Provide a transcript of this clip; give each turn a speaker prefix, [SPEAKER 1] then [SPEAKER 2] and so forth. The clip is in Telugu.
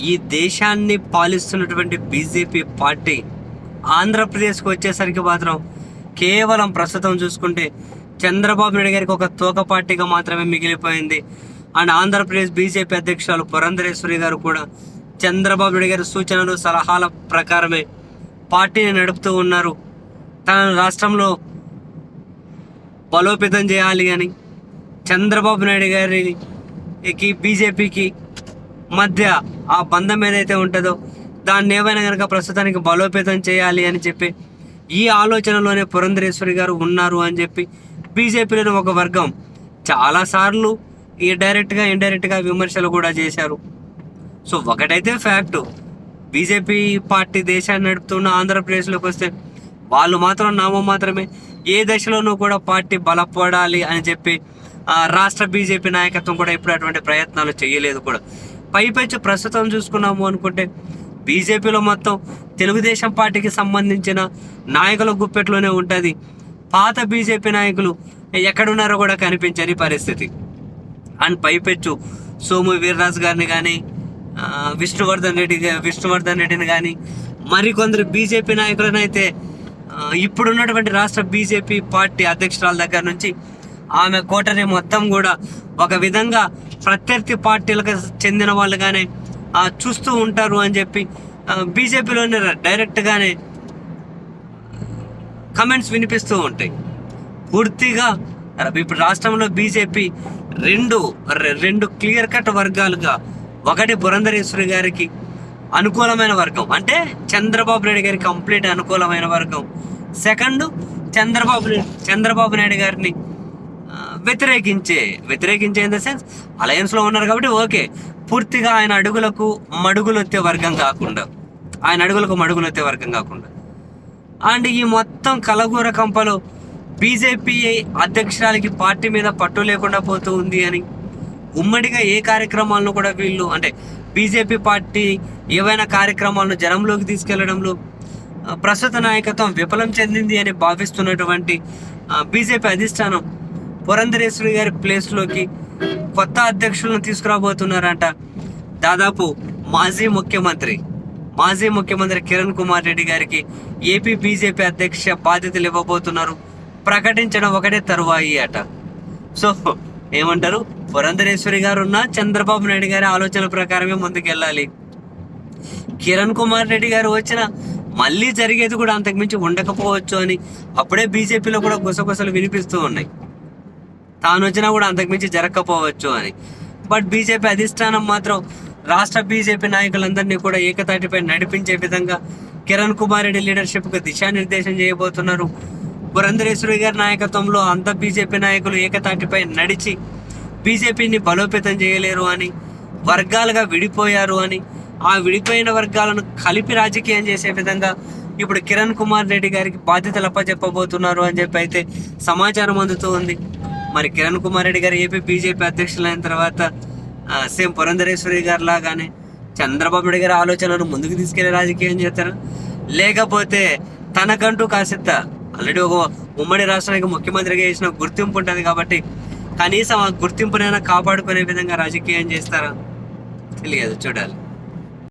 [SPEAKER 1] ఈ దేశాన్ని పాలిస్తున్నటువంటి బీజేపీ పార్టీ ఆంధ్రప్రదేశ్కి వచ్చేసరికి మాత్రం కేవలం ప్రస్తుతం చూసుకుంటే చంద్రబాబు నాయుడు గారికి ఒక తోక పార్టీగా మాత్రమే మిగిలిపోయింది. అండ్ ఆంధ్రప్రదేశ్ బీజేపీ అధ్యక్షురాలు పురంధరేశ్వరి గారు కూడా చంద్రబాబు నాయుడు గారి సూచనలు సలహాల ప్రకారమే పార్టీని నడుపుతూ ఉన్నారు. తన రాష్ట్రంలో బలోపేతం చేయాలి అని చంద్రబాబు నాయుడు గారికి బీజేపీకి మధ్య ఆ బంధం ఏదైతే ఉంటుందో దాన్ని ఏమైనా కనుక ప్రస్తుతానికి బలోపేతం చేయాలి అని చెప్పి ఈ ఆలోచనలోనే పురంధరేశ్వరి గారు ఉన్నారు అని చెప్పి బీజేపీలోని ఒక వర్గం చాలాసార్లు ఈ డైరెక్ట్గా ఇండైరెక్ట్గా విమర్శలు కూడా చేశారు. సో ఒకటైతే ఫ్యాక్ట్. బీజేపీ పార్టీ దేశాన్ని నడుపుతున్న ఆంధ్రప్రదేశ్లోకి వస్తే వాళ్ళు మాత్రం నామం మాత్రమే ఏ దశలోనూ కూడా పార్టీ బలపడాలి అని చెప్పి రాష్ట్ర బీజేపీ నాయకత్వం కూడా ఇప్పుడు అటువంటి ప్రయత్నాలు చేయలేదు కూడా. పైపెచ్చు ప్రస్తుతం చూసుకున్నాము అనుకుంటే బీజేపీలో మొత్తం తెలుగుదేశం పార్టీకి సంబంధించిన నాయకుల గుప్పెట్లోనే ఉంటుంది. పాత బీజేపీ నాయకులు ఎక్కడున్నారో కూడా కనిపించని పరిస్థితి. అండ్ పైపెచ్చు సోము వీర్రాజు గారిని కానీ విష్ణువర్ధన్ రెడ్డి విష్ణువర్ధన్ రెడ్డిని కానీ మరికొందరు బీజేపీ నాయకులను అయితే ఇప్పుడున్నటువంటి రాష్ట్ర బీజేపీ పార్టీ అధ్యక్షురాల దగ్గర నుంచి ఆమె కోటని మొత్తం కూడా ఒక విధంగా ప్రత్యర్థి పార్టీలకు చెందిన వాళ్ళు కానీ చూస్తూ ఉంటారు అని చెప్పి బీజేపీలోనే డైరెక్ట్గానే కమెంట్స్ వినిపిస్తూ ఉంటాయి. పూర్తిగా ఇప్పుడు రాష్ట్రంలో బీజేపీ రెండు రెండు క్లియర్ కట్ వర్గాలుగా ఒకటి పురంధరేశ్వరి గారికి అనుకూలమైన వర్గం. అంటే చంద్రబాబు నాయుడు గారికి కంప్లీట్ అనుకూలమైన వర్గం. సెకండ్ చంద్రబాబు చంద్రబాబు నాయుడు గారిని వ్యతిరేకించే వ్యతిరేకించే ఇన్ ద సెన్స్ అలయన్స్లో ఉన్నారు కాబట్టి ఓకే. పూర్తిగా ఆయన అడుగులకు మడుగులొత్తే వర్గం కాకుండా ఆయన అడుగులకు మడుగులొత్తే వర్గం కాకుండా. అండ్ ఈ మొత్తం కలగూర కంపలో బీజేపీ అధ్యక్షురాలకి పార్టీ మీద పట్టు లేకుండా పోతూ ఉంది అని ఉమ్మడిగా ఏ కార్యక్రమాలను కూడా వీళ్ళు అంటే బీజేపీ పార్టీ ఏవైనా కార్యక్రమాలను జనంలోకి తీసుకెళ్ళడంలో ప్రస్తుత నాయకత్వం విఫలం చెందింది అని భావిస్తున్నటువంటి బీజేపీ అధిష్టానం పురంధరేశ్వరి గారి ప్లేస్లోకి కొత్త అధ్యక్షులను తీసుకురాబోతున్నారంట. దాదాపు మాజీ ముఖ్యమంత్రి మాజీ ముఖ్యమంత్రి కిరణ్ కుమార్ రెడ్డి గారికి ఏపీ బీజేపీ అధ్యక్ష బాధ్యతలు ఇవ్వబోతున్నారు. ప్రకటించడం ఒకటే తరువాయి అట. సో ఏమంటారు? పురంధరేశ్వరి గారు ఉన్న చంద్రబాబు నాయుడు గారి ఆలోచన ప్రకారమే ముందుకెళ్ళాలి. కిరణ్ కుమార్ రెడ్డి గారు వచ్చిన మళ్ళీ జరిగేది కూడా అంతకుమించి ఉండకపోవచ్చు అని అప్పుడే బీజేపీలో కూడా గుసగుసలు వినిపిస్తూ ఉన్నాయి. తాను వచ్చినా కూడా అంతకుమించి జరగకపోవచ్చు అని. బట్ బీజేపీ అధిష్టానం మాత్రం రాష్ట్ర బీజేపీ నాయకులందరినీ కూడా ఏకతాటిపై నడిపించే విధంగా కిరణ్ కుమార్ రెడ్డి లీడర్షిప్కు దిశానిర్దేశం చేయబోతున్నారు. పురంధరేశ్వరి గారి నాయకత్వంలో అంత బీజేపీ నాయకులు ఏకతాటిపై నడిచి బీజేపీని బలోపేతం చేయలేరు అని వర్గాలుగా విడిపోయారు అని ఆ విడిపోయిన వర్గాలను కలిపి రాజకీయం చేసే విధంగా ఇప్పుడు కిరణ్ కుమార్ రెడ్డి గారికి బాధ్యతలు అప్పచెప్పబోతున్నారు అని చెప్పి అయితే సమాచారం అందుతూ ఉంది. మరి కిరణ్ కుమార్ రెడ్డి గారు ఏపీ బీజేపీ అధ్యక్షులైన తర్వాత సేమ్ పురంధరేశ్వరి గారు లాగానే చంద్రబాబు నాయుడు గారి ఆలోచనలను ముందుకు తీసుకెళ్ళే రాజకీయం చేస్తారు. లేకపోతే తనకంటూ కాసిద్ద ఆల్రెడీ ఒక ఉమ్మడి రాష్ట్రానికి ముఖ్యమంత్రిగా చేసిన గుర్తింపు ఉంటుంది కాబట్టి కనీసం ఆ గుర్తింపునైనా కాపాడుకునే విధంగా రాజకీయం చేస్తారా? తెలియదు చూడాలి.